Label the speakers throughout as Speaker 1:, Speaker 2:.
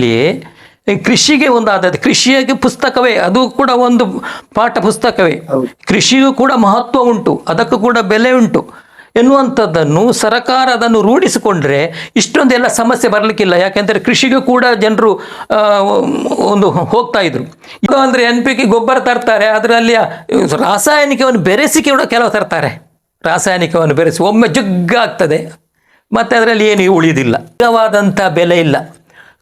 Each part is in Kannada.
Speaker 1: ಹಂತದಲ್ಲಿ ಈ ಕೃಷಿಗೆ ಒಂದು ಆದ್ಯತೆ ಕೃಷಿಯಾಗಿ ಪುಸ್ತಕವೇ ಅದು ಕೂಡ ಒಂದು ಪಾಠ ಪುಸ್ತಕವೇ. ಕೃಷಿಗೂ ಕೂಡ ಮಹತ್ವ ಉಂಟು ಅದಕ್ಕೂ ಕೂಡ ಬೆಲೆ ಉಂಟು. ಎನ್ನುವಂಥದ್ದನ್ನು ಸರಕಾರ ಅದನ್ನು ರೂಢಿಸಿಕೊಂಡ್ರೆ ಇಷ್ಟೊಂದೆಲ್ಲ ಸಮಸ್ಯೆ ಬರಲಿಕ್ಕಿಲ್ಲ. ಯಾಕೆಂದರೆ ಕೃಷಿಗೂ ಕೂಡ ಜನರು ಒಂದು ಹೋಗ್ತಾ ಇದ್ರು. ಈಗ ಅಂದರೆ ಎನ್ ಪಿ ಕೆ ಗೊಬ್ಬರ ತರ್ತಾರೆ ಅದರಲ್ಲಿ ರಾಸಾಯನಿಕವನ್ನು ಬೆರೆಸಿ ಕೂಡ ಕೆಲವು ತರ್ತಾರೆ. ರಾಸಾಯನಿಕವನ್ನು ಬೆರೆಸಿ ಒಮ್ಮೆ ಜುಗ್ಗಾಗ್ತದೆ. ಮತ್ತು ಅದರಲ್ಲಿ ಏನು ಉಳಿದಿಲ್ಲ. ನಿಜವಾದಂಥ ಬೆಲೆ ಇಲ್ಲ.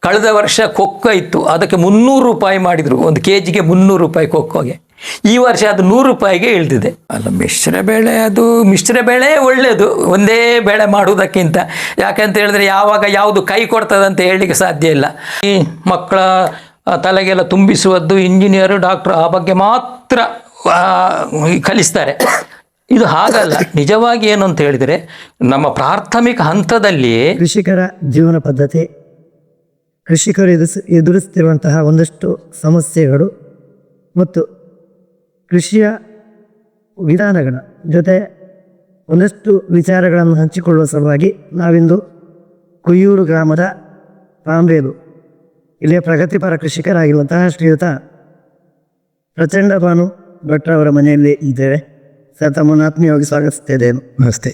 Speaker 1: ಕಳೆದ ವರ್ಷ ಕೊಕ್ಕೋ ಇತ್ತು. ಅದಕ್ಕೆ ಮುನ್ನೂರು ರೂಪಾಯಿ ಮಾಡಿದರು. ಒಂದು ಕೆ ಜಿಗೆ ಮುನ್ನೂರು ರೂಪಾಯಿ ಕೊಕ್ಕೋಗೆ ಈ ವರ್ಷ ಅದು ನೂರು ರೂಪಾಯಿಗೆ ಇಳಿದಿದೆ. ಅಲ್ಲ ಮಿಶ್ರ ಬೆಳೆ ಅದು ಮಿಶ್ರ ಬೆಳೆ ಒಳ್ಳೆಯದು. ಒಂದೇ ಬೆಳೆ ಮಾಡುವುದಕ್ಕಿಂತ. ಯಾಕಂತ ಹೇಳಿದ್ರೆ ಯಾವಾಗ ಯಾವುದು ಕೈ ಕೊಡ್ತದಂತ ಅಂತ ಹೇಳಲಿಕ್ಕೆ ಸಾಧ್ಯ ಇಲ್ಲ. ಈ ಮಕ್ಕಳ ತಲೆಗೆಲ್ಲ ತುಂಬಿಸುವದ್ದು ಇಂಜಿನಿಯರು ಡಾಕ್ಟ್ರು ಆ ಬಗ್ಗೆ ಮಾತ್ರ ಕಲಿಸ್ತಾರೆ. ಇದು ಹಾಗಲ್ಲ. ನಿಜವಾಗಿ ಏನು ಅಂತ ಹೇಳಿದರೆ ನಮ್ಮ ಪ್ರಾಥಮಿಕ ಹಂತದಲ್ಲಿ
Speaker 2: ಕೃಷಿಕರ ಜೀವನ ಪದ್ಧತಿ ಕೃಷಿಕರು ಎದುರಿಸ ಎದುರಿಸ್ತಿರುವಂತಹ ಒಂದಷ್ಟು ಸಮಸ್ಯೆಗಳು ಮತ್ತು ಕೃಷಿಯ ವಿಧಾನಗಳ ಜೊತೆ ಒಂದಷ್ಟು ವಿಚಾರಗಳನ್ನು ಹಂಚಿಕೊಳ್ಳುವ ಸಲುವಾಗಿ ನಾವಿಂದು ಕುಯ್ಯೂರು ಗ್ರಾಮದ ಪಾಂಬೇಲು ಇಲ್ಲಿಯ ಪ್ರಗತಿಪರ ಕೃಷಿಕರಾಗಿರುವಂತಹ ಶ್ರೀಯುತ ಪ್ರಚಂಡ ಭಾನು ಭಟ್ರ ಅವರ ಮನೆಯಲ್ಲಿ ಇದ್ದೇವೆ. ಸರ್ ತಮ್ಮನ್ನು ಆತ್ಮೀಯವಾಗಿ ಸ್ವಾಗತಿಸ್ತಿದ್ದೇನೆ
Speaker 3: ನಮಸ್ತೆ.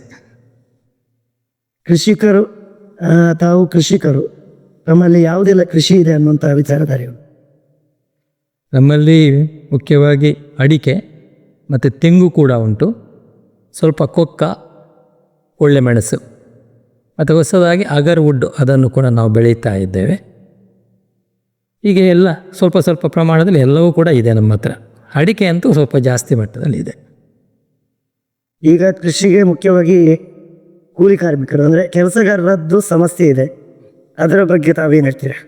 Speaker 2: ಕೃಷಿಕರು ತಾವು ಕೃಷಿಕರು. ತಮ್ಮಲ್ಲಿ ಯಾವುದೆಲ್ಲ ಕೃಷಿ ಇದೆ ಅನ್ನುವಂಥ ವಿಚಾರಧಾರೆಗಳು?
Speaker 3: ನಮ್ಮಲ್ಲಿ ಮುಖ್ಯವಾಗಿ ಅಡಿಕೆ ಮತ್ತು ತೆಂಗು ಕೂಡ ಉಂಟು. ಸ್ವಲ್ಪ ಕೊಕ್ಕ ಒಳ್ಳೆ ಮೆಣಸು ಮತ್ತು ಹೊಸದಾಗಿ ಅಗರ್ ವುಡ್ ಅದನ್ನು ಕೂಡ ನಾವು ಬೆಳೀತಾ ಇದ್ದೇವೆ. ಹೀಗೆ ಎಲ್ಲ ಸ್ವಲ್ಪ ಸ್ವಲ್ಪ ಪ್ರಮಾಣದಲ್ಲಿ ಎಲ್ಲವೂ ಕೂಡ ಇದೆ ನಮ್ಮ ಹತ್ರ. ಅಡಿಕೆ ಅಂತೂ ಸ್ವಲ್ಪ ಜಾಸ್ತಿ ಮಟ್ಟದಲ್ಲಿ ಇದೆ.
Speaker 2: ಈಗ ಕೃಷಿಗೆ ಮುಖ್ಯವಾಗಿ ಕೂಲಿ ಕಾರ್ಮಿಕರು ಅಂದರೆ ಕೆಲಸಗಾರರದ್ದು ಸಮಸ್ಯೆ ಇದೆ. ಅದರ ಬಗ್ಗೆ ತಾವೇನು ಹೇಳ್ತೀರಾ?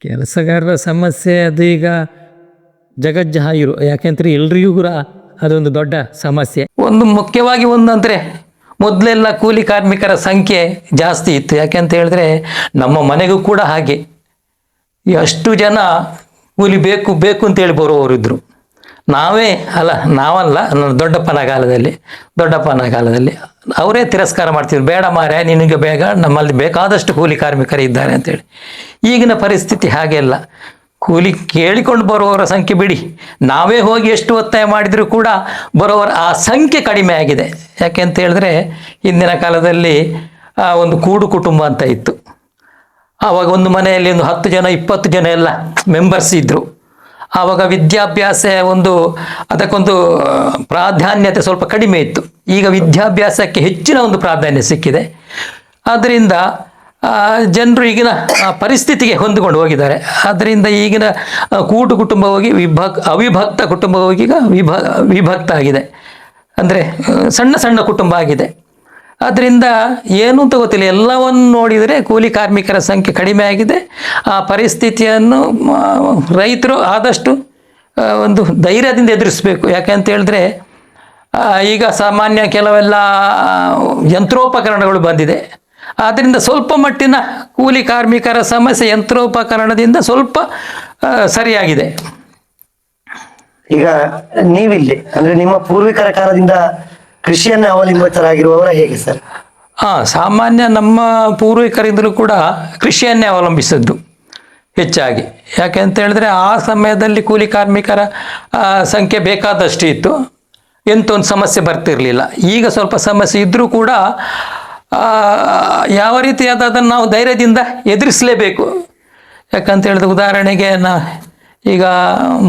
Speaker 3: ಕೆಲಸಗಾರರ ಸಮಸ್ಯೆ ಅದು ಈಗ ಜಗಜ್ಜಾಹಿರು ಯಾಕೆಂದರೆ ಎಲ್ರಿಗೂ ಕೂಡ ಅದೊಂದು ದೊಡ್ಡ ಸಮಸ್ಯೆ.
Speaker 1: ಒಂದು ಮುಖ್ಯವಾಗಿ ಒಂದಂದರೆ ಮೊದಲೆಲ್ಲ ಕೂಲಿ ಕಾರ್ಮಿಕರ ಸಂಖ್ಯೆ ಜಾಸ್ತಿ ಇತ್ತು. ಯಾಕೆಂತ ಹೇಳಿದ್ರೆ ನಮ್ಮ ಮನೆಗೂ ಕೂಡ ಹಾಗೆ. ಎಷ್ಟು ಅಷ್ಟು ಜನ ಕೂಲಿ ಬೇಕು ಬೇಕು ಅಂತೇಳಿ ಬರುವವರಿದ್ದರು ನಾವೇ ಅಲ್ಲ ನಾವಲ್ಲ ನನ್ನ ದೊಡ್ಡಪ್ಪನ ಕಾಲದಲ್ಲಿ ದೊಡ್ಡಪ್ಪನ ಕಾಲದಲ್ಲಿ ಅವರೇ ತಿರಸ್ಕಾರ ಮಾಡ್ತಿದ್ರು. ಬೇಡ ಮಾರೆ ನಿನಗೆ ಬೇಗ, ನಮ್ಮಲ್ಲಿ ಬೇಕಾದಷ್ಟು ಕೂಲಿ ಕಾರ್ಮಿಕರು ಇದ್ದಾರೆ ಅಂತೇಳಿ. ಈಗಿನ ಪರಿಸ್ಥಿತಿ ಹಾಗೆ ಇಲ್ಲ ಕೂಲಿ ಕೇಳಿಕೊಂಡು ಬರುವವರ ಸಂಖ್ಯೆ ಬಿಡಿ. ನಾವೇ ಹೋಗಿ ಎಷ್ಟು ಒತ್ತಾಯ ಮಾಡಿದರೂ ಕೂಡ ಬರೋವರ ಆ ಸಂಖ್ಯೆ ಕಡಿಮೆ ಆಗಿದೆ. ಯಾಕೆ ಅಂತ ಹೇಳಿದ್ರೆ, ಹಿಂದಿನ ಕಾಲದಲ್ಲಿ ಒಂದು ಕೂಡು ಕುಟುಂಬ ಅಂತ ಇತ್ತು. ಆವಾಗ ಒಂದು ಮನೆಯಲ್ಲಿ ಒಂದು ಹತ್ತು ಜನ, ಇಪ್ಪತ್ತು ಜನ ಎಲ್ಲ ಮೆಂಬರ್ಸ್ ಇದ್ದರು ಆವಾಗ ವಿದ್ಯಾಭ್ಯಾಸ ಒಂದು, ಅದಕ್ಕೊಂದು ಪ್ರಾಧಾನ್ಯತೆ ಸ್ವಲ್ಪ ಕಡಿಮೆ ಇತ್ತು. ಈಗ ವಿದ್ಯಾಭ್ಯಾಸಕ್ಕೆ ಹೆಚ್ಚಿನ ಒಂದು ಪ್ರಾಧಾನ್ಯ ಸಿಕ್ಕಿದೆ. ಆದ್ದರಿಂದ ಜನರು ಈಗಿನ ಪರಿಸ್ಥಿತಿಗೆ ಹೊಂದಿಕೊಂಡು ಹೋಗಿದ್ದಾರೆ. ಆದ್ದರಿಂದ ಈಗಿನ ಕೂಟು ಕುಟುಂಬ ಹೋಗಿ ವಿಭಕ್, ಅವಿಭಕ್ತ ಕುಟುಂಬ ಹೋಗಿ ಈಗ ವಿಭ, ವಿಭಕ್ತ ಆಗಿದೆ. ಅಂದರೆ ಸಣ್ಣ ಸಣ್ಣ ಕುಟುಂಬ ಆಗಿದೆ. ಆದ್ದರಿಂದ ಏನು ಅಂತ ಗೊತ್ತಿಲ್ಲ. ಎಲ್ಲವನ್ನು ನೋಡಿದರೆ ಕೂಲಿ ಕಾರ್ಮಿಕರ ಸಂಖ್ಯೆ ಕಡಿಮೆ ಆಗಿದೆ. ಆ ಪರಿಸ್ಥಿತಿಯನ್ನು ರೈತರು ಆದಷ್ಟು ಒಂದು ಧೈರ್ಯದಿಂದ ಎದುರಿಸಬೇಕು. ಯಾಕೆಂತ ಹೇಳಿದ್ರೆ ಈಗ ಸಾಮಾನ್ಯ ಕೆಲವೆಲ್ಲ ಯಂತ್ರೋಪಕರಣಗಳು ಬಂದಿದೆ. ಆದ್ದರಿಂದ ಸ್ವಲ್ಪ ಮಟ್ಟಿನ ಕೂಲಿ ಕಾರ್ಮಿಕರ ಸಮಸ್ಯೆ ಯಂತ್ರೋಪಕರಣದಿಂದ ಸ್ವಲ್ಪ ಸರಿಯಾಗಿದೆ.
Speaker 2: ಈಗ ನೀವಿಲ್ಲಿ, ಅಂದ್ರೆ ನಿಮ್ಮ ಪೂರ್ವಿಕರ ಕಾಲದಿಂದ ಕೃಷಿಯನ್ನ ಅವಲಂಬಿತರಾಗಿರುವವರ ಹೇಗೆ ಸರ್?
Speaker 1: ಹಾ, ಸಾಮಾನ್ಯ ನಮ್ಮ ಪೂರ್ವಿಕರಿಂದಲೂ ಕೂಡ ಕೃಷಿಯನ್ನೇ ಅವಲಂಬಿಸಿದ್ದು ಹೆಚ್ಚಾಗಿ. ಯಾಕೆ ಅಂತ ಹೇಳಿದ್ರೆ ಆ ಸಮಯದಲ್ಲಿ ಕೂಲಿ ಕಾರ್ಮಿಕರ ಸಂಖ್ಯೆ ಬೇಕಾದಷ್ಟು ಇತ್ತು. ಎಂತ ಒಂದು ಸಮಸ್ಯೆ ಬರ್ತಿರಲಿಲ್ಲ. ಈಗ ಸ್ವಲ್ಪ ಸಮಸ್ಯೆ ಇದ್ದರೂ ಕೂಡ ಯಾವ ರೀತಿಯಾದ ಅದನ್ನು ನಾವು ಧೈರ್ಯದಿಂದ ಎದುರಿಸಲೇಬೇಕು. ಯಾಕಂತ ಹೇಳಿದ್ರೆ ಉದಾಹರಣೆಗೆ ನಾ ಈಗ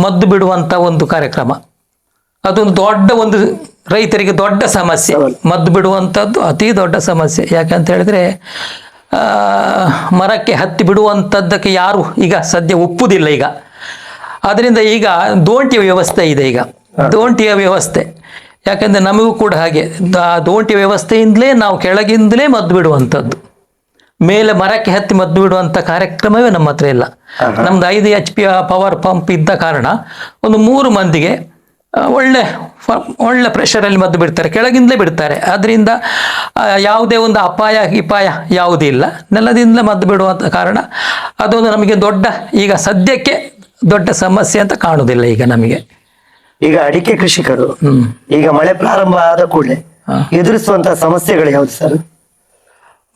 Speaker 1: ಮದ್ದು ಬಿಡುವಂಥ ಒಂದು ಕಾರ್ಯಕ್ರಮ. ಅದೊಂದು ದೊಡ್ಡ ಒಂದು ರೈತರಿಗೆ ದೊಡ್ಡ ಸಮಸ್ಯೆ ಮದ್ದು ಬಿಡುವಂಥದ್ದು ಅತಿ ದೊಡ್ಡ ಸಮಸ್ಯೆ. ಯಾಕಂತ ಹೇಳಿದ್ರೆ ಮರಕ್ಕೆ ಹತ್ತಿ ಬಿಡುವಂಥದ್ದಕ್ಕೆ ಯಾರು ಈಗ ಸದ್ಯ ಒಪ್ಪುದಿಲ್ಲ ಈಗ. ಅದರಿಂದ ಈಗ ದೋಂಟಿಯ ವ್ಯವಸ್ಥೆ ಇದೆ ಈಗ. ದೋಂಟಿಯ ವ್ಯವಸ್ಥೆ. ಯಾಕಂದರೆ ನಮಗೂ ಕೂಡ ಹಾಗೆ. ಆ ದೋಂಟಿ ವ್ಯವಸ್ಥೆಯಿಂದಲೇ ನಾವು ಕೆಳಗಿಂದಲೇ ಮದ್ದು ಬಿಡುವಂಥದ್ದು. ಮೇಲೆ ಮರಕ್ಕೆ ಹತ್ತಿ ಮದ್ದು ಬಿಡುವಂಥ ಕಾರ್ಯಕ್ರಮವೇ ನಮ್ಮ ಹತ್ರ ಇಲ್ಲ. ನಮ್ದು ಐದು ಎಚ್ ಪಿ ಪವರ್ ಪಂಪ್ ಇದ್ದ ಕಾರಣ ಒಂದು ಮೂರು ಮಂದಿಗೆ ಒಳ್ಳೆ ಒಳ್ಳೆ ಪ್ರೆಷರಲ್ಲಿ ಮದ್ದು ಬಿಡ್ತಾರೆ ಕೆಳಗಿಂದಲೇ ಬಿಡ್ತಾರೆ. ಅದರಿಂದ ಯಾವುದೇ ಒಂದು ಅಪಾಯ ಗಿಪಾಯ ಯಾವುದೂ ಇಲ್ಲ. ನೆಲದಿಂದ ಮದ್ದು ಬಿಡುವಂಥ ಕಾರಣ ಅದೊಂದು ನಮಗೆ ದೊಡ್ಡ ಈಗ ಸದ್ಯಕ್ಕೆ ದೊಡ್ಡ ಸಮಸ್ಯೆ ಅಂತ ಕಾಣುವುದಿಲ್ಲ ಈಗ ನಮಗೆ.
Speaker 2: ಈಗ ಅಡಿಕೆ ಕೃಷಿಕರು ಈಗ ಮಳೆ ಪ್ರಾರಂಭ ಆದ ಕೂಡಲೇ ಎದುರಿಸುವಂತಹ ಸಮಸ್ಯೆಗಳು ಯಾವುದು ಸರ್?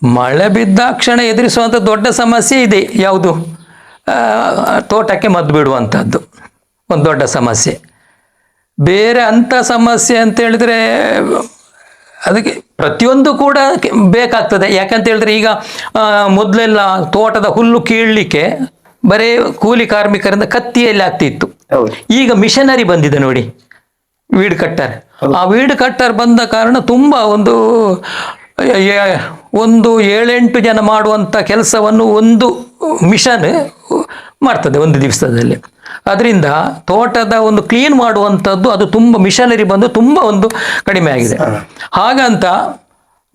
Speaker 1: ಮಳೆ ಬಿದ್ದ ಕ್ಷಣ ಎದುರಿಸುವಂಥ ದೊಡ್ಡ ಸಮಸ್ಯೆ ಇದೆ ಯಾವುದು? ತೋಟಕ್ಕೆ ಮದ್ದು ಬಿಡುವಂಥದ್ದು ಒಂದು ದೊಡ್ಡ ಸಮಸ್ಯೆ. ಬೇರೆ ಅಂಥ ಸಮಸ್ಯೆ ಅಂತ ಹೇಳಿದ್ರೆ ಅದಕ್ಕೆ ಪ್ರತಿಯೊಂದು ಕೂಡ ಬೇಕಾಗ್ತದೆ. ಯಾಕಂತ ಹೇಳಿದ್ರೆ ಈಗ ಮೊದಲೆಲ್ಲ ತೋಟದ ಹುಲ್ಲು ಕೀಳಲಿಕ್ಕೆ ಬರೀ ಕೂಲಿ ಕಾರ್ಮಿಕರಿಂದ ಕತ್ತಿಯಲ್ಲಿ ಆಗ್ತಿತ್ತು. ಈಗ ಮಿಷನರಿ ಬಂದಿದೆ ನೋಡಿ ವೀಡ್ ಕಟ್ಟರ್. ಆ ವೀಡ್ ಕಟ್ಟರ್ ಬಂದ ಕಾರಣ ತುಂಬ ಒಂದು ಒಂದು ಏಳೆಂಟು ಜನ ಮಾಡುವಂಥ ಕೆಲಸವನ್ನು ಒಂದು ಮಿಷನ್ ಮಾಡ್ತದೆ ಒಂದು ದಿವಸದಲ್ಲಿ. ಅದರಿಂದ ತೋಟದ ಒಂದು ಕ್ಲೀನ್ ಮಾಡುವಂಥದ್ದು ಅದು ತುಂಬ ಮಿಷನರಿ ಬಂದು ತುಂಬ ಒಂದು ಕಡಿಮೆ ಆಗಿದೆ. ಹಾಗಂತ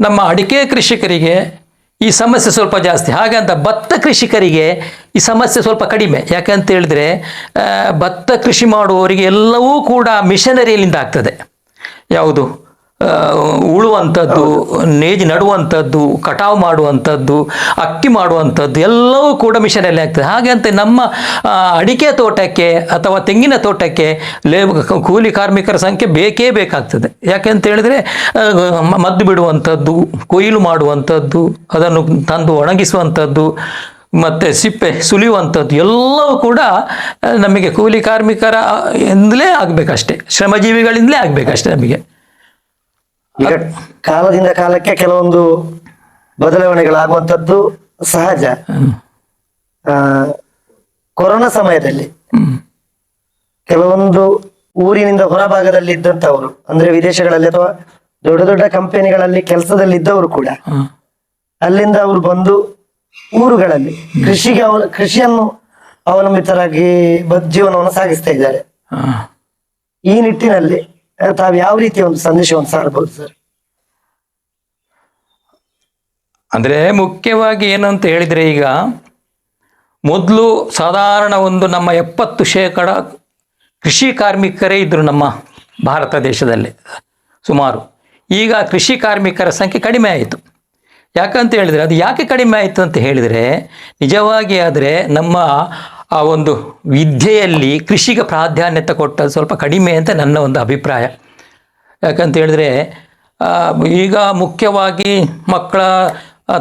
Speaker 1: ನಮ್ಮ ಅಡಿಕೆ ಕೃಷಿಕರಿಗೆ ಈ ಸಮಸ್ಯೆ ಸ್ವಲ್ಪ ಜಾಸ್ತಿ. ಹಾಗಂತ ಭತ್ತ ಕೃಷಿಕರಿಗೆ ಈ ಸಮಸ್ಯೆ ಸ್ವಲ್ಪ ಕಡಿಮೆ. ಯಾಕಂತ ಹೇಳಿದ್ರೆ ಭತ್ತ ಕೃಷಿ ಮಾಡುವವರಿಗೆ ಎಲ್ಲವೂ ಕೂಡ ಮಿಷನರಿಯಲ್ಲಿಂದ ಆಗ್ತದೆ. ಯಾವುದು? ಉಳುವಂಥದ್ದು, ನೇಜಿ ನಡುವಂಥದ್ದು, ಕಟಾವು ಮಾಡುವಂಥದ್ದು, ಅಕ್ಕಿ ಮಾಡುವಂಥದ್ದು, ಎಲ್ಲವೂ ಕೂಡ ಮಿಷನಲ್ಲಿ ಆಗ್ತದೆ. ಹಾಗಂತ ನಮ್ಮ ಅಡಿಕೆ ತೋಟಕ್ಕೆ ಅಥವಾ ತೆಂಗಿನ ತೋಟಕ್ಕೆ ಲೇಬ್ ಕೂಲಿ ಕಾರ್ಮಿಕರ ಸಂಖ್ಯೆ ಬೇಕೇ ಬೇಕಾಗ್ತದೆ. ಯಾಕೆಂತ ಹೇಳಿದ್ರೆ ಮದ್ದು ಬಿಡುವಂಥದ್ದು, ಕೊಯ್ಲು ಮಾಡುವಂಥದ್ದು, ಅದನ್ನು ತಂದು ಒಣಗಿಸುವಂಥದ್ದು, ಮತ್ತು ಸಿಪ್ಪೆ ಸುಲಿಯುವಂಥದ್ದು, ಎಲ್ಲವೂ ಕೂಡ ನಮಗೆ ಕೂಲಿ ಕಾರ್ಮಿಕರ ಇಂದಲೇ ಆಗಬೇಕಷ್ಟೇ. ಶ್ರಮಜೀವಿಗಳಿಂದಲೇ ಆಗಬೇಕಷ್ಟೆ ನಮಗೆ.
Speaker 2: ಈಗ ಕಾಲದಿಂದ ಕಾಲಕ್ಕೆ ಕೆಲವೊಂದು ಬದಲಾವಣೆಗಳಾಗುವಂತದ್ದು ಸಹಜ. ಆ, ಕೊರೋನಾ ಸಮಯದಲ್ಲಿ ಕೆಲವೊಂದು ಊರಿನಿಂದ ಹೊರಭಾಗದಲ್ಲಿ ಇದ್ದಂತವರು ಅಂದ್ರೆ ವಿದೇಶಗಳಲ್ಲಿ ಅಥವಾ ದೊಡ್ಡ ದೊಡ್ಡ ಕಂಪನಿಗಳಲ್ಲಿ ಕೆಲಸದಲ್ಲಿ ಇದ್ದವರು ಕೂಡ ಅಲ್ಲಿಂದ ಅವರು ಬಂದು ಊರುಗಳಲ್ಲಿ ಕೃಷಿಗೆ ಅವ ಕೃಷಿಯನ್ನು ಅವಲಂಬಿತರಾಗಿ ಜೀವನವನ್ನು ಸಾಗಿಸ್ತಾ ಇದ್ದಾರೆ. ಈ ನಿಟ್ಟಿನಲ್ಲಿ ತಾವು ಯಾವ ರೀತಿ ಒಂದು ಸಂದೇಶವನ್ನು ಸಾರಬಹುದು ಸರ್?
Speaker 1: ಅಂದ್ರೆ ಮುಖ್ಯವಾಗಿ ಏನಂತ ಹೇಳಿದ್ರೆ ಈಗ ಮೊದಲು ಸಾಧಾರಣ ಒಂದು ನಮ್ಮ ಎಪ್ಪತ್ತು ಶೇಕಡ ಕೃಷಿ ಕಾರ್ಮಿಕರೇ ಇದ್ದರು ನಮ್ಮ ಭಾರತ ದೇಶದಲ್ಲಿ ಸುಮಾರು. ಈಗ ಕೃಷಿ ಕಾರ್ಮಿಕರ ಸಂಖ್ಯೆ ಕಡಿಮೆ ಆಯಿತು. ಯಾಕಂತ ಹೇಳಿದರೆ ಅದು ಯಾಕೆ ಕಡಿಮೆ ಆಯಿತು ಅಂತ ಹೇಳಿದರೆ ನಿಜವಾಗಿ ಆದರೆ ನಮ್ಮ ಆ ಒಂದು ವಿದ್ಯೆಯಲ್ಲಿ ಕೃಷಿಗೆ ಪ್ರಾಧಾನ್ಯತೆ ಕೊಟ್ಟದ್ದು ಸ್ವಲ್ಪ ಕಡಿಮೆ ಅಂತ ನನ್ನ ಒಂದು ಅಭಿಪ್ರಾಯ. ಯಾಕಂತ ಹೇಳಿದ್ರೆ ಈಗ ಮುಖ್ಯವಾಗಿ ಮಕ್ಕಳ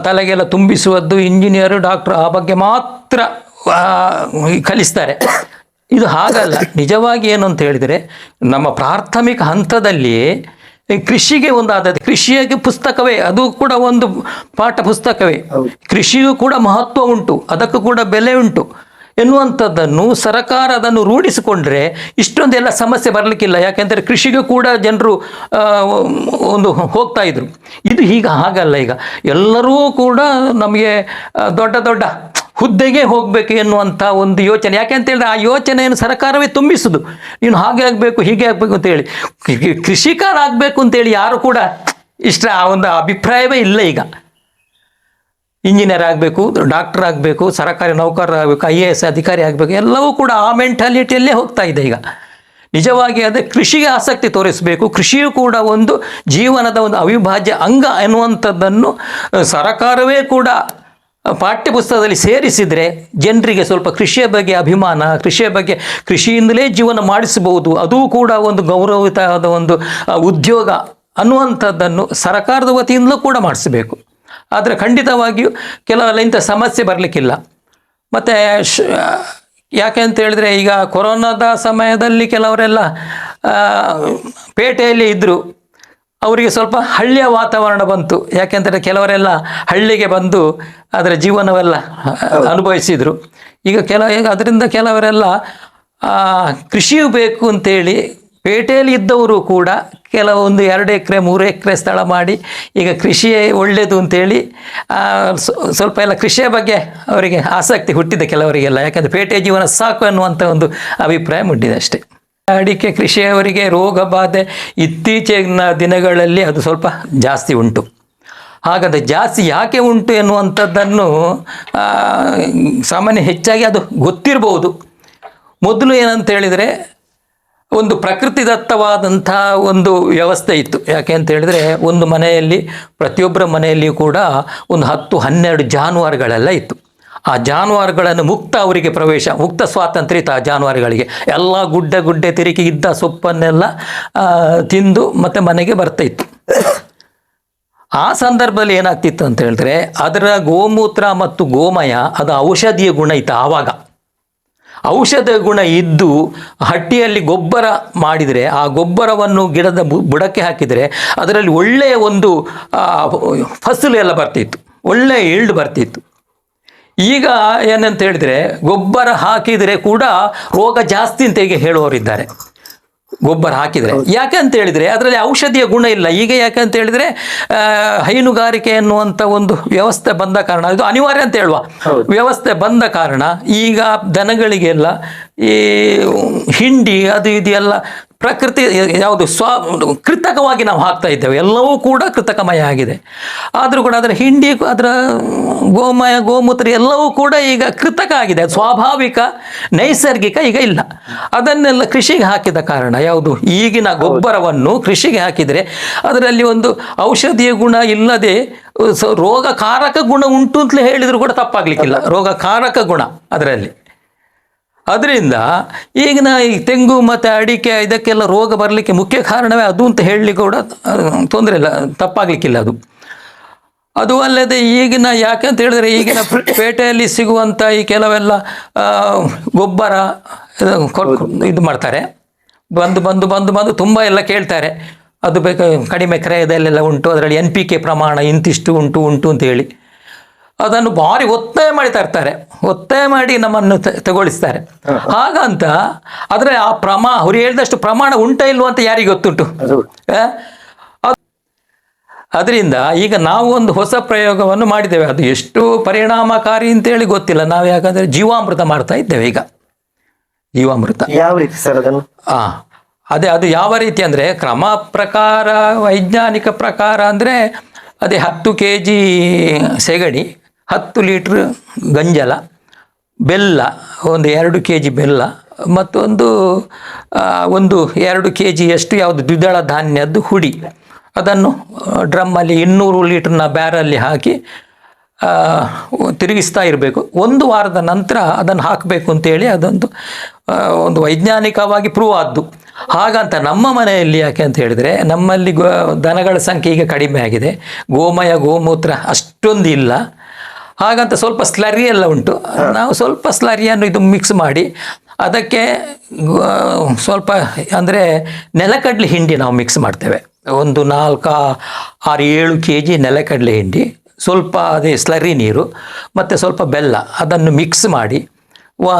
Speaker 1: ತಲೆಗೆಲ್ಲ ತುಂಬಿಸುವದ್ದು ಇಂಜಿನಿಯರು ಡಾಕ್ಟ್ರು ಆ ಬಗ್ಗೆ ಮಾತ್ರ ಕಲಿಸ್ತಾರೆ. ಇದು ಹಾಗಲ್ಲ. ನಿಜವಾಗಿ ಏನು ಅಂತ ಹೇಳಿದರೆ ನಮ್ಮ ಪ್ರಾಥಮಿಕ ಹಂತದಲ್ಲಿ ಕೃಷಿಗೆ ಒಂದು ಆದ ಕೃಷಿಯಾಗಿ ಪುಸ್ತಕವೇ ಅದು ಕೂಡ ಒಂದು ಪಾಠ ಪುಸ್ತಕವೇ. ಕೃಷಿಯೂ ಕೂಡ ಮಹತ್ವ ಉಂಟು ಅದಕ್ಕೂ ಕೂಡ ಬೆಲೆ ಉಂಟು. ಎನ್ನುವಂಥದ್ದನ್ನು ಸರ್ಕಾರ ಅದನ್ನು ರೂಢಿಸಿಕೊಂಡ್ರೆ ಇಷ್ಟೊಂದೆಲ್ಲ ಸಮಸ್ಯೆ ಬರಲಿಕ್ಕಿಲ್ಲ. ಯಾಕೆಂದರೆ ಕೃಷಿಗೂ ಕೂಡ ಜನರು ಒಂದು ಹೋಗ್ತಾ ಇದ್ರು. ಇದು ಈಗ ಹಾಗಲ್ಲ ಈಗ. ಎಲ್ಲರೂ ಕೂಡ ನಮಗೆ ದೊಡ್ಡ ದೊಡ್ಡ ಹುದ್ದೆಗೆ ಹೋಗಬೇಕು ಎನ್ನುವಂಥ ಒಂದು ಯೋಚನೆ. ಯಾಕೆಂತ ಹೇಳಿದ್ರೆ ಆ ಯೋಚನೆಯನ್ನು ಸರ್ಕಾರವೇ ತುಂಬಿಸುದು. ನೀನು ಹಾಗೆ ಆಗಬೇಕು, ಹೀಗೆ ಆಗಬೇಕು ಅಂತೇಳಿ ಕೃಷಿಕರಾಗಬೇಕು ಅಂತೇಳಿ ಯಾರು ಕೂಡ ಇಷ್ಟ, ಆ ಒಂದು ಅಭಿಪ್ರಾಯವೇ ಇಲ್ಲ ಈಗ. ಇಂಜಿನಿಯರ್ ಆಗಬೇಕು, ಡಾಕ್ಟರ್ ಆಗಬೇಕು, ಸರ್ಕಾರಿ ನೌಕರರಾಗಬೇಕು ಐ ಎ ಎಸ್ ಅಧಿಕಾರಿ ಆಗಬೇಕು, ಎಲ್ಲವೂ ಕೂಡ ಆ ಮೆಂಟಾಲಿಟಿಯಲ್ಲೇ ಹೋಗ್ತಾ ಇದೆ ಈಗ. ನಿಜವಾಗಿ ಅದೇ ಕೃಷಿಗೆ ಆಸಕ್ತಿ ತೋರಿಸಬೇಕು. ಕೃಷಿಯು ಕೂಡ ಒಂದು ಜೀವನದ ಒಂದು ಅವಿಭಾಜ್ಯ ಅಂಗ ಎನ್ನುವಂಥದ್ದನ್ನು ಸರಕಾರವೇ ಕೂಡ ಪಾಠ್ಯ ಪುಸ್ತಕದಲ್ಲಿ ಸೇರಿಸಿದರೆ ಜನರಿಗೆ ಸ್ವಲ್ಪ ಕೃಷಿಯ ಬಗ್ಗೆ ಅಭಿಮಾನ, ಕೃಷಿಯ ಬಗ್ಗೆ ಕೃಷಿಯಿಂದಲೇ ಜೀವನ ಮಾಡಿಸಬಹುದು. ಅದೂ ಕೂಡ ಒಂದು ಗೌರವಿತವಾದ ಒಂದು ಉದ್ಯೋಗ ಅನ್ನುವಂಥದ್ದನ್ನು ಸರಕಾರದ ವತಿಯಿಂದಲೂ ಕೂಡ ಮಾಡಿಸಬೇಕು. ಆದರೆ ಖಂಡಿತವಾಗಿಯೂ ಕೆಲವೆಲ್ಲ ಇಂಥ ಸಮಸ್ಯೆ ಬರಲಿಕ್ಕಿಲ್ಲ. ಮತ್ತು ಶ್ ಯಾಕೆ ಅಂತ ಹೇಳಿದ್ರೆ ಈಗ ಕೊರೋನಾದ ಸಮಯದಲ್ಲಿ ಕೆಲವರೆಲ್ಲ ಪೇಟೆಯಲ್ಲಿ ಇದ್ದರು ಅವರಿಗೆ ಸ್ವಲ್ಪ ಹಳ್ಳಿಯ ವಾತಾವರಣ ಬಂತು. ಯಾಕೆಂದರೆ ಕೆಲವರೆಲ್ಲ ಹಳ್ಳಿಗೆ ಬಂದು ಅದರ ಜೀವನವೆಲ್ಲ ಅನುಭವಿಸಿದರು. ಈಗ ಕೆಲ ಈಗ ಅದರಿಂದ ಕೆಲವರೆಲ್ಲ ಕೃಷಿಯು ಬೇಕು ಅಂತೇಳಿ ಪೇಟೆಯಲ್ಲಿ ಇದ್ದವರು ಕೂಡ ಕೆಲವೊಂದು ಎರಡು ಎಕರೆ, ಮೂರು ಎಕರೆ ಸ್ಥಳ ಮಾಡಿ ಈಗ ಕೃಷಿಯೇ ಒಳ್ಳೆಯದು ಅಂತೇಳಿ ಸ್ವಲ್ಪ ಎಲ್ಲ ಕೃಷಿಯ ಬಗ್ಗೆ ಅವರಿಗೆ ಆಸಕ್ತಿ ಹುಟ್ಟಿದೆ ಕೆಲವರಿಗೆಲ್ಲ. ಯಾಕಂದರೆ ಪೇಟೆ ಜೀವನ ಸಾಕು ಅನ್ನುವಂಥ ಒಂದು ಅಭಿಪ್ರಾಯ ಮುಟ್ಟಿದೆ ಅಷ್ಟೇ. ಅಡಿಕೆ ಕೃಷಿಯವರಿಗೆ ರೋಗ ಬಾಧೆ ಇತ್ತೀಚಿನ ದಿನಗಳಲ್ಲಿ ಅದು ಸ್ವಲ್ಪ ಜಾಸ್ತಿ ಉಂಟು. ಹಾಗಾದರೆ ಜಾಸ್ತಿ ಯಾಕೆ ಉಂಟು ಎನ್ನುವಂಥದ್ದನ್ನು ಸಾಮಾನ್ಯ ಹೆಚ್ಚಾಗಿ ಅದು ಗೊತ್ತಿರಬಹುದು ಮೊದಲು ಏನಂತ ಹೇಳಿದರೆ ಒಂದು ಪ್ರಕೃತಿದತ್ತವಾದಂಥ ಒಂದು ವ್ಯವಸ್ಥೆ ಇತ್ತು. ಯಾಕೆ ಅಂತ ಹೇಳಿದ್ರೆ ಒಂದು ಮನೆಯಲ್ಲಿ, ಪ್ರತಿಯೊಬ್ಬರ ಮನೆಯಲ್ಲಿಯೂ ಕೂಡ ಒಂದು ಹತ್ತು ಹನ್ನೆರಡು ಜಾನುವಾರುಗಳೆಲ್ಲ ಇತ್ತು. ಆ ಜಾನುವಾರುಗಳನ್ನು ಮುಕ್ತ ಅವರಿಗೆ ಪ್ರವೇಶ, ಮುಕ್ತ ಸ್ವಾತಂತ್ರ್ಯ ಇತ್ತು ಆ ಜಾನುವಾರುಗಳಿಗೆ. ಎಲ್ಲ ಗುಡ್ಡೆ ಗುಡ್ಡೆ ತಿರುಗಿ ಇದ್ದ ಸೊಪ್ಪನ್ನೆಲ್ಲ ತಿಂದು ಮತ್ತೆ ಮನೆಗೆ ಬರ್ತಾ ಇತ್ತು. ಆ ಸಂದರ್ಭದಲ್ಲಿ ಏನಾಗ್ತಿತ್ತು ಅಂತ ಹೇಳಿದ್ರೆ, ಅದರ ಗೋಮೂತ್ರ ಮತ್ತು ಗೋಮಯ, ಅದು ಔಷಧೀಯ ಗುಣ ಇತ್ತು ಆವಾಗ. ಔಷಧ ಗುಣ ಇದ್ದು ಹಟ್ಟಿಯಲ್ಲಿ ಗೊಬ್ಬರ ಮಾಡಿದರೆ, ಆ ಗೊಬ್ಬರವನ್ನು ಗಿಡದ ಬುಡಕ್ಕೆ ಹಾಕಿದರೆ ಅದರಲ್ಲಿ ಒಳ್ಳೆಯ ಒಂದು ಫಸಲು ಎಲ್ಲ ಬರ್ತಿತ್ತು. ಒಳ್ಳೆಯ ಈಲ್ಡ್ ಬರ್ತಿತ್ತು. ಈಗ ಏನಂತ ಹೇಳಿದರೆ, ಗೊಬ್ಬರ ಹಾಕಿದರೆ ಕೂಡ ರೋಗ ಜಾಸ್ತಿ ಅಂತ ಈಗ ಹೇಳುವವರಿದ್ದಾರೆ. ಗೊಬ್ಬರ ಹಾಕಿದರೆ. ಯಾಕೆ ಅಂತ ಹೇಳಿದ್ರೆ ಅದರಲ್ಲಿ ಔಷಧಿಯ ಗುಣ ಇಲ್ಲ. ಈಗ ಯಾಕೆ ಅಂತ ಹೇಳಿದ್ರೆ ಆ, ಹೈನುಗಾರಿಕೆ ಎನ್ನುವಂಥ ಒಂದು ವ್ಯವಸ್ಥೆ ಬಂದ ಕಾರಣ ಇದು ಅನಿವಾರ್ಯ ಅಂತ ಹೇಳುವ ವ್ಯವಸ್ಥೆ ಬಂದ ಕಾರಣ ಈಗ ದನಗಳಿಗೆಲ್ಲ ಈ ಹಿಂಡಿ ಅದು ಇದು ಎಲ್ಲ ಪ್ರಕೃತಿ ಯಾವುದು ಸ್ವ ಕೃತಕವಾಗಿ ನಾವು ಹಾಕ್ತಾ ಇದ್ದೇವೆ. ಎಲ್ಲವೂ ಕೂಡ ಕೃತಕಮಯ ಆಗಿದೆ. ಆದರೂ ಕೂಡ ಅದರ ಹಿಂಡಿ ಅದರ ಗೋಮಯ ಗೋಮೂತ್ರ ಎಲ್ಲವೂ ಕೂಡ ಈಗ ಕೃತಕ ಆಗಿದೆ. ಸ್ವಾಭಾವಿಕ ನೈಸರ್ಗಿಕ ಈಗ ಇಲ್ಲ. ಅದನ್ನೆಲ್ಲ ಕೃಷಿಗೆ ಹಾಕಿದ ಕಾರಣ ಯಾವುದು? ಈಗಿನ ಗೊಬ್ಬರವನ್ನು ಕೃಷಿಗೆ ಹಾಕಿದರೆ ಅದರಲ್ಲಿ ಒಂದು ಔಷಧಿಯ ಗುಣ ಇಲ್ಲದೆ ರೋಗಕಾರಕ ಗುಣ ಉಂಟು ಅಂತಲೇ ಹೇಳಿದರೂ ಕೂಡ ತಪ್ಪಾಗಲಿಕ್ಕಿಲ್ಲ. ರೋಗಕಾರಕ ಗುಣ ಅದರಲ್ಲಿ. ಅದರಿಂದ ಈಗಿನ ಈ ತೆಂಗು ಮತ್ತು ಅಡಿಕೆ ಇದಕ್ಕೆಲ್ಲ ರೋಗ ಬರಲಿಕ್ಕೆ ಮುಖ್ಯ ಕಾರಣವೇ ಅದು ಅಂತ ಹೇಳಲಿಕ್ಕೆ ಕೂಡ ತೊಂದರೆ ಇಲ್ಲ ತಪ್ಪಾಗಲಿಕ್ಕಿಲ್ಲ ಅದು. ಅದು ಅಲ್ಲದೆ ಈಗಿನ ಯಾಕೆ ಅಂತ ಹೇಳಿದ್ರೆ ಈಗಿನ ಪೇಟೆಯಲ್ಲಿ ಸಿಗುವಂಥ ಈ ಕೆಲವೆಲ್ಲ ಗೊಬ್ಬರ ಇದು ಇದು ಮಾಡ್ತಾರೆ. ಬಂದು ಬಂದು ಬಂದು ಬಂದು ತುಂಬ ಎಲ್ಲ ಕೇಳ್ತಾರೆ. ಅದು ಬೇಕು ಕಡಿಮೆ ಕ್ರಯದಲ್ಲೆಲ್ಲ ಉಂಟು ಅದರಲ್ಲಿ ಎನ್ ಪಿ ಕೆ ಪ್ರಮಾಣ ಇಂತಿಷ್ಟು ಉಂಟು ಉಂಟು ಅಂತ ಹೇಳಿ. ಅದನ್ನು ಭಾರಿ ಒತ್ತಾಯ ಮಾಡಿ ತರ್ತಾರೆ ಒತ್ತಾಯ ಮಾಡಿ ನಮ್ಮನ್ನು ತಗೊಳಿಸ್ತಾರೆ. ಹಾಗಂತ ಆದರೆ ಆ ಪ್ರಮಾ ಅವ್ರು ಹೇಳಿದಷ್ಟು ಪ್ರಮಾಣ ಉಂಟ ಇಲ್ವೋ ಅಂತ ಯಾರಿಗೆ ಗೊತ್ತುಂಟು. ಅದರಿಂದ ಈಗ ನಾವು ಒಂದು ಹೊಸ ಪ್ರಯೋಗವನ್ನು ಮಾಡಿದ್ದೇವೆ. ಅದು ಎಷ್ಟು ಪರಿಣಾಮಕಾರಿ ಅಂತೇಳಿ ಗೊತ್ತಿಲ್ಲ. ನಾವು ಯಾಕಂದ್ರೆ ಜೀವಾಮೃತ ಮಾಡ್ತಾ ಇದ್ದೇವೆ ಈಗ. ಜೀವಾಮೃತ.
Speaker 2: ಯಾವ ರೀತಿ ಸರ್ ಅದನ್ನು?
Speaker 1: ಆ ಅದೇ ಅದು ಯಾವ ರೀತಿ ಅಂದರೆ ಕ್ರಮ ಪ್ರಕಾರ ವೈಜ್ಞಾನಿಕ ಪ್ರಕಾರ ಅಂದರೆ ಅದೇ ಹತ್ತು ಕೆ ಜಿ ಸೆಗಣಿ ಹತ್ತು ಲೀಟ್ರ್ ಗಂಜಲ, ಬೆಲ್ಲ, ಒಂದು ಎರಡು ಕೆ ಜಿ ಬೆಲ್ಲ, ಮತ್ತೊಂದು ಒಂದು ಎರಡು ಕೆ ಜಿಯಷ್ಟು ಯಾವುದು ದ್ವಿದಳ ಧಾನ್ಯದ್ದು ಹುಡಿ. ಅದನ್ನು ಡ್ರಮ್ಮಲ್ಲಿ ಇನ್ನೂರು ಲೀಟ್ರನ್ನ ಬ್ಯಾರಲ್ಲಿ ಹಾಕಿ ತಿರುಗಿಸ್ತಾ ಇರಬೇಕು. ಒಂದು ವಾರದ ನಂತರ ಅದನ್ನು ಹಾಕಬೇಕು ಅಂತೇಳಿ ಅದೊಂದು ಒಂದು ವೈಜ್ಞಾನಿಕವಾಗಿ ಪ್ರೂವ್ ಆದ್ದು ಹಾಗಂತ ನಮ್ಮ ಮನೆಯಲ್ಲಿ ಯಾಕೆ ಅಂತ ಹೇಳಿದರೆ, ನಮ್ಮಲ್ಲಿ ಗೋ, ದನಗಳ ಸಂಖ್ಯೆ ಈಗ ಕಡಿಮೆ ಆಗಿದೆ. ಗೋಮಯ, ಗೋಮೂತ್ರ ಅಷ್ಟೊಂದು ಇಲ್ಲ ಹಾಗಂತ ಸ್ವಲ್ಪ ಸ್ಲರಿ ಎಲ್ಲ ಉಂಟು. ನಾವು ಸ್ವಲ್ಪ ಸ್ಲರಿಯನ್ನು ಇದು ಮಿಕ್ಸ್ ಮಾಡಿ ಅದಕ್ಕೆ ಸ್ವಲ್ಪ ಅಂದರೆ ನೆಲಕಡಲೆ ಹಿಂಡಿ ನಾವು ಮಿಕ್ಸ್ ಮಾಡ್ತೇವೆ. ಒಂದು ನಾಲ್ಕು ಆರು ಏಳು ಕೆ ಜಿ ನೆಲಕಡಲೆ ಹಿಂಡಿ ಸ್ವಲ್ಪ ಅದೇ ಸ್ಲರಿ ನೀರು ಮತ್ತು ಸ್ವಲ್ಪ ಬೆಲ್ಲ ಅದನ್ನು ಮಿಕ್ಸ್ ಮಾಡಿ ವಾ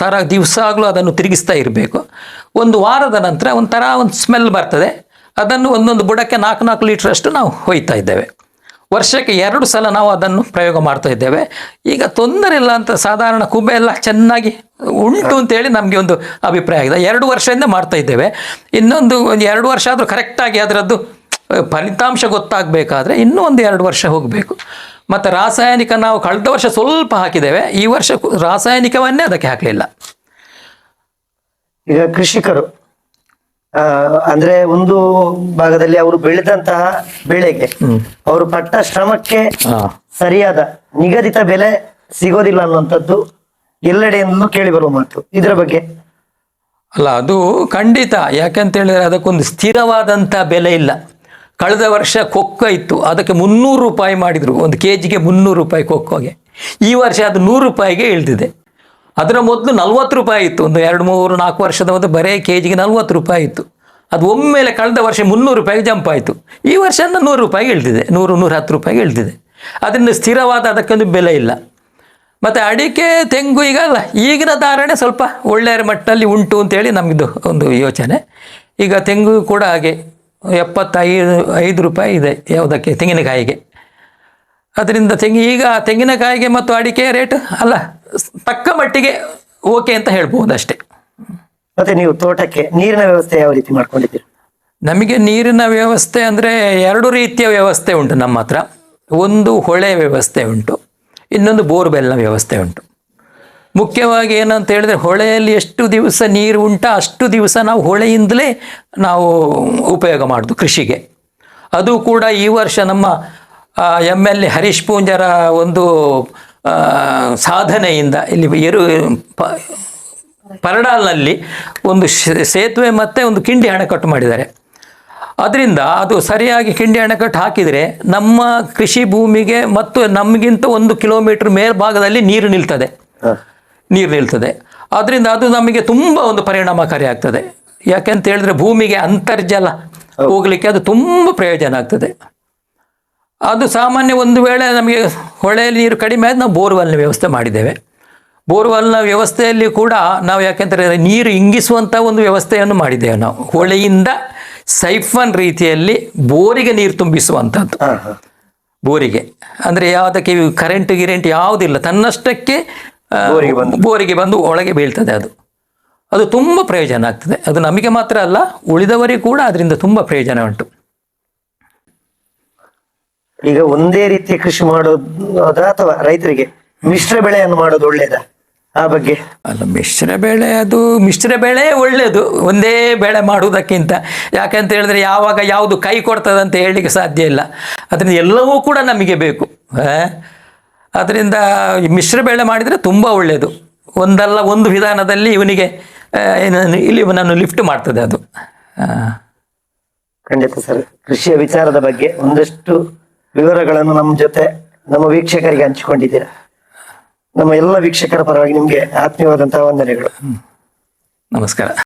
Speaker 1: ಸರ ದಿವಸಾಗಲೂ ಅದನ್ನು ತಿರುಗಿಸ್ತಾ ಇರಬೇಕು. ಒಂದು ವಾರದ ನಂತರ ಒಂಥರ ಒಂದು ಸ್ಮೆಲ್ ಬರ್ತದೆ. ಅದನ್ನು ಒಂದೊಂದು ಬುಡಕ್ಕೆ ನಾಲ್ಕು ನಾಲ್ಕು ಲೀಟ್ರಷ್ಟು ನಾವು ಹೊಯ್ತಾ ಇದ್ದೇವೆ. ವರ್ಷಕ್ಕೆ ಎರಡು ಸಲ ನಾವು ಅದನ್ನು ಪ್ರಯೋಗ ಮಾಡ್ತಾ ಇದ್ದೇವೆ. ಈಗ ತೊಂದರೆ ಇಲ್ಲ ಅಂತ ಸಾಧಾರಣ ಕುಂಬೆ ಎಲ್ಲ ಚೆನ್ನಾಗಿ ಉಂಟು ಅಂತೇಳಿ ನಮಗೆ ಒಂದು ಅಭಿಪ್ರಾಯ ಆಗಿದೆ. ಎರಡು ವರ್ಷದಿಂದ ಮಾಡ್ತಾ ಇದ್ದೇವೆ. ಇನ್ನೊಂದು ಒಂದು ಎರಡು ವರ್ಷ ಆದರೂ ಕರೆಕ್ಟಾಗಿ ಅದರದ್ದು ಫಲಿತಾಂಶ ಗೊತ್ತಾಗಬೇಕಾದ್ರೆ ಇನ್ನೂ ಒಂದು ಎರಡು ವರ್ಷ ಹೋಗಬೇಕು. ಮತ್ತು ರಾಸಾಯನಿಕ ನಾವು ಕಳೆದ ವರ್ಷ ಸ್ವಲ್ಪ ಹಾಕಿದ್ದೇವೆ. ಈ ವರ್ಷ ರಾಸಾಯನಿಕವನ್ನೇ ಅದಕ್ಕೆ ಹಾಕಲಿಲ್ಲ.
Speaker 2: ಈಗ ಕೃಷಿಕರು ಅಂದ್ರೆ ಒಂದು ಭಾಗದಲ್ಲಿ ಅವರು ಬೆಳೆದಂತಹ ಬೆಳೆಗೆ ಅವರು ಪಟ್ಟ ಶ್ರಮಕ್ಕೆ ಸರಿಯಾದ ನಿಗದಿತ ಬೆಲೆ ಸಿಗೋದಿಲ್ಲ ಅನ್ನುವಂಥದ್ದು ಎಲ್ಲೆಡೆಯಿಂದಲೂ ಕೇಳಿ ಬರುವ ಮಾತು. ಇದರ ಬಗ್ಗೆ.
Speaker 1: ಅಲ್ಲ ಅದು ಖಂಡಿತ. ಯಾಕಂತ ಹೇಳಿದ್ರೆ ಅದಕ್ಕೊಂದು ಸ್ಥಿರವಾದಂತಹ ಬೆಲೆ ಇಲ್ಲ. ಕಳೆದ ವರ್ಷ ಕೊಕ್ಕ ಇತ್ತು. ಅದಕ್ಕೆ ಮುನ್ನೂರು ರೂಪಾಯಿ ಮಾಡಿದ್ರು. ಒಂದು ಕೆ ಜಿಗೆ ಮುನ್ನೂರು ರೂಪಾಯಿ ಕೊಕ್ಕೋಗೆ. ಈ ವರ್ಷ ಅದು ನೂರು ರೂಪಾಯಿಗೆ ಇಳಿದಿದೆ. ಅದರ ಮೊದಲು ನಲ್ವತ್ತು ರೂಪಾಯಿ ಇತ್ತು. ಒಂದು ಎರಡು, ಮೂರು, ನಾಲ್ಕು ವರ್ಷದ ಒಂದು ಬರೇ ಕೆ ಜಿಗೆ ನಲ್ವತ್ತು ರೂಪಾಯಿ ಇತ್ತು. ಅದು ಒಮ್ಮೆಲೆ ಕಳೆದ ವರ್ಷ ಮುನ್ನೂರು ರೂಪಾಯಿಗೆ ಜಂಪ್ ಆಯಿತು. ಈ ವರ್ಷ ನೂರು ರೂಪಾಯಿಗೆ ಇಳಿದಿದೆ. ನೂರು, ನೂರ ಹತ್ತು ರೂಪಾಯಿಗೆ ಇಳಿದಿದೆ. ಅದರಿಂದ ಸ್ಥಿರವಾದ ಅದಕ್ಕೊಂದು ಬೆಲೆ ಇಲ್ಲ. ಮತ್ತು ಅಡಿಕೆ, ತೆಂಗು ಈಗ ಅಲ್ಲ, ಈಗಿನ ಧಾರಣೆ ಸ್ವಲ್ಪ ಒಳ್ಳೆಯ ಮಟ್ಟದಲ್ಲಿ ಉಂಟು ಅಂತೇಳಿ ನಮಗಿದು ಒಂದು ಯೋಚನೆ. ಈಗ ತೆಂಗು ಕೂಡ ಹಾಗೆ ಎಪ್ಪತ್ತೈದು, ಐದು ರೂಪಾಯಿ ಇದೆ ಯಾವುದಕ್ಕೆ, ತೆಂಗಿನಕಾಯಿಗೆ. ಅದರಿಂದ ತೆಂಗಿ ಈಗ ತೆಂಗಿನಕಾಯಿಗೆ ಮತ್ತು ಅಡಿಕೆ ರೇಟ್ ಅಲ್ಲ. ತಕ್ಕ ಮಟ್ಟಿಗೆ ಓಕೆ ಅಂತ ಹೇಳ್ಬಹುದು ಅಷ್ಟೇ
Speaker 2: ಮತ್ತೆ ನೀವು ತೋಟಕ್ಕೆ ನೀರಿನ ವ್ಯವಸ್ಥೆ ಯಾವ ರೀತಿ ಮಾಡ್ಕೊಂಡಿದ್ದೀರಿ?
Speaker 1: ನಮಗೆ ನೀರಿನ ವ್ಯವಸ್ಥೆ ಅಂದರೆ ಎರಡು ರೀತಿಯ ವ್ಯವಸ್ಥೆ ಉಂಟು ನಮ್ಮ ಹತ್ರ. ಒಂದು ಹೊಳೆ ವ್ಯವಸ್ಥೆ ಉಂಟು ಇನ್ನೊಂದು ಬೋರ್ವೆಲ್ನ ವ್ಯವಸ್ಥೆ ಉಂಟು. ಮುಖ್ಯವಾಗಿ ಏನಂತ ಹೇಳಿದ್ರೆ ಹೊಳೆಯಲ್ಲಿ ಎಷ್ಟು ದಿವಸ ನೀರು ಉಂಟ ಅಷ್ಟು ದಿವಸ ನಾವು ಹೊಳೆಯಿಂದಲೇ ನಾವು ಉಪಯೋಗ ಮಾಡೋದು ಕೃಷಿಗೆ. ಅದು ಕೂಡ ಈ ವರ್ಷ ನಮ್ಮ ಎಂ ಎಲ್ ಎ ಹರೀಶ್ ಪೂಂಜರ ಒಂದು ಸಾಧನೆಯಿಂದ ಇಲ್ಲಿ ಎರು ಪ- ಪರಡಾಲ್ನಲ್ಲಿ ಒಂದು ಸೇತುವೆ ಮತ್ತು ಒಂದು ಕಿಂಡಿ ಅಣೆಕಟ್ಟು ಮಾಡಿದ್ದಾರೆ. ಅದರಿಂದ ಅದು ಸರಿಯಾಗಿ ಕಿಂಡಿ ಅಣೆಕಟ್ಟು ಹಾಕಿದರೆ ನಮ್ಮ ಕೃಷಿ ಭೂಮಿಗೆ ಮತ್ತು ನಮಗಿಂತ ಒಂದು ಕಿಲೋಮೀಟರ್ ಮೇಲ್ಭಾಗದಲ್ಲಿ ನೀರು ನಿಲ್ತದೆ. ನೀರು ನಿಲ್ತದೆ. ಅದರಿಂದ ಅದು ನಮಗೆ ತುಂಬ ಒಂದು ಪರಿಣಾಮಕಾರಿ ಆಗ್ತದೆ. ಯಾಕೆಂತ ಹೇಳಿದ್ರೆ ಭೂಮಿಗೆ ಅಂತರ್ಜಲ ಹೋಗಲಿಕ್ಕೆ ಅದು ತುಂಬ ಪ್ರಯೋಜನ ಆಗ್ತದೆ. ಅದು ಸಾಮಾನ್ಯ ಒಂದು ವೇಳೆ ನಮಗೆ ಹೊಳೆಯಲ್ಲಿ ನೀರು ಕಡಿಮೆ ಆದ ನಾವು ಬೋರ್ವೆಲ್ನ ವ್ಯವಸ್ಥೆ ಮಾಡಿದ್ದೇವೆ. ಬೋರ್ವೆಲ್ನ ವ್ಯವಸ್ಥೆಯಲ್ಲಿ ಕೂಡ ನಾವು ಯಾಕೆಂದರೆ ನೀರು ಇಂಗಿಸುವಂಥ ಒಂದು ವ್ಯವಸ್ಥೆಯನ್ನು ಮಾಡಿದ್ದೇವೆ ನಾವು. ಹೊಳೆಯಿಂದ ಸೈಫನ್ ರೀತಿಯಲ್ಲಿ ಬೋರಿಗೆ ನೀರು ತುಂಬಿಸುವಂಥದ್ದು ಬೋರಿಗೆ. ಅಂದರೆ ಯಾವುದಕ್ಕೆ ಕರೆಂಟ್ ಗಿರೆಂಟ್ ಯಾವುದಿಲ್ಲ ತನ್ನಷ್ಟಕ್ಕೆ ಆ,
Speaker 2: ಬೋರಿಗೆ ಬಂದು.
Speaker 1: ಬೋರಿಗೆ ಬಂದು ಒಳಗೆ ಬೀಳ್ತದೆ ಅದು. ಅದು ತುಂಬ ಪ್ರಯೋಜನ ಆಗ್ತದೆ. ಅದು ನಮಗೆ ಮಾತ್ರ ಅಲ್ಲ ಉಳಿದವರಿಗೂ ಕೂಡ ಅದರಿಂದ ತುಂಬ ಪ್ರಯೋಜನ ಉಂಟು.
Speaker 2: ಈಗ ಒಂದೇ ರೀತಿಯ ಕೃಷಿ ಮಾಡೋದ ಅಥವಾ ರೈತರಿಗೆ ಮಿಶ್ರ ಬೆಳೆಯನ್ನು ಮಾಡೋದು ಒಳ್ಳೇದ? ಆ ಬಗ್ಗೆ.
Speaker 1: ಅಲ್ಲ ಮಿಶ್ರ ಬೆಳೆ ಅದು ಮಿಶ್ರ ಬೆಳೆ ಒಳ್ಳೆಯದು ಒಂದೇ ಬೆಳೆ ಮಾಡುವುದಕ್ಕಿಂತ. ಯಾಕಂತ ಹೇಳಿದ್ರೆ ಯಾವಾಗ ಯಾವುದು ಕೈ ಕೊಡ್ತದಂತ ಅಂತ ಹೇಳಲಿಕ್ಕೆ ಸಾಧ್ಯ ಇಲ್ಲ. ಅದರಿಂದ ಎಲ್ಲವೂ ಕೂಡ ನಮಗೆ ಬೇಕು. ಅದರಿಂದ ಮಿಶ್ರ ಬೆಳೆ ಮಾಡಿದರೆ ತುಂಬ ಒಳ್ಳೆಯದು ಒಂದಲ್ಲ ಒಂದು ವಿಧಾನದಲ್ಲಿ ಇವನಿಗೆ ಇಲ್ಲಿ ಇವನನ್ನು ಲಿಫ್ಟ್ ಮಾಡ್ತದೆ ಅದು.
Speaker 2: ಖಂಡಿತ ಸರ್. ಕೃಷಿಯ ವಿಚಾರದ ಬಗ್ಗೆ ಒಂದಷ್ಟು ವಿವರಗಳನ್ನು ನಮ್ಮ ಜೊತೆ ನಮ್ಮ ವೀಕ್ಷಕರಿಗೆ ಹಂಚಿಕೊಂಡಿದ್ದೀರಾ? ನಮ್ಮ ಎಲ್ಲ ವೀಕ್ಷಕರ ಪರವಾಗಿ ನಿಮಗೆ ಆತ್ಮೀಯವಾದಂತಹ ವಂದನೆಗಳು.
Speaker 1: ನಮಸ್ಕಾರ.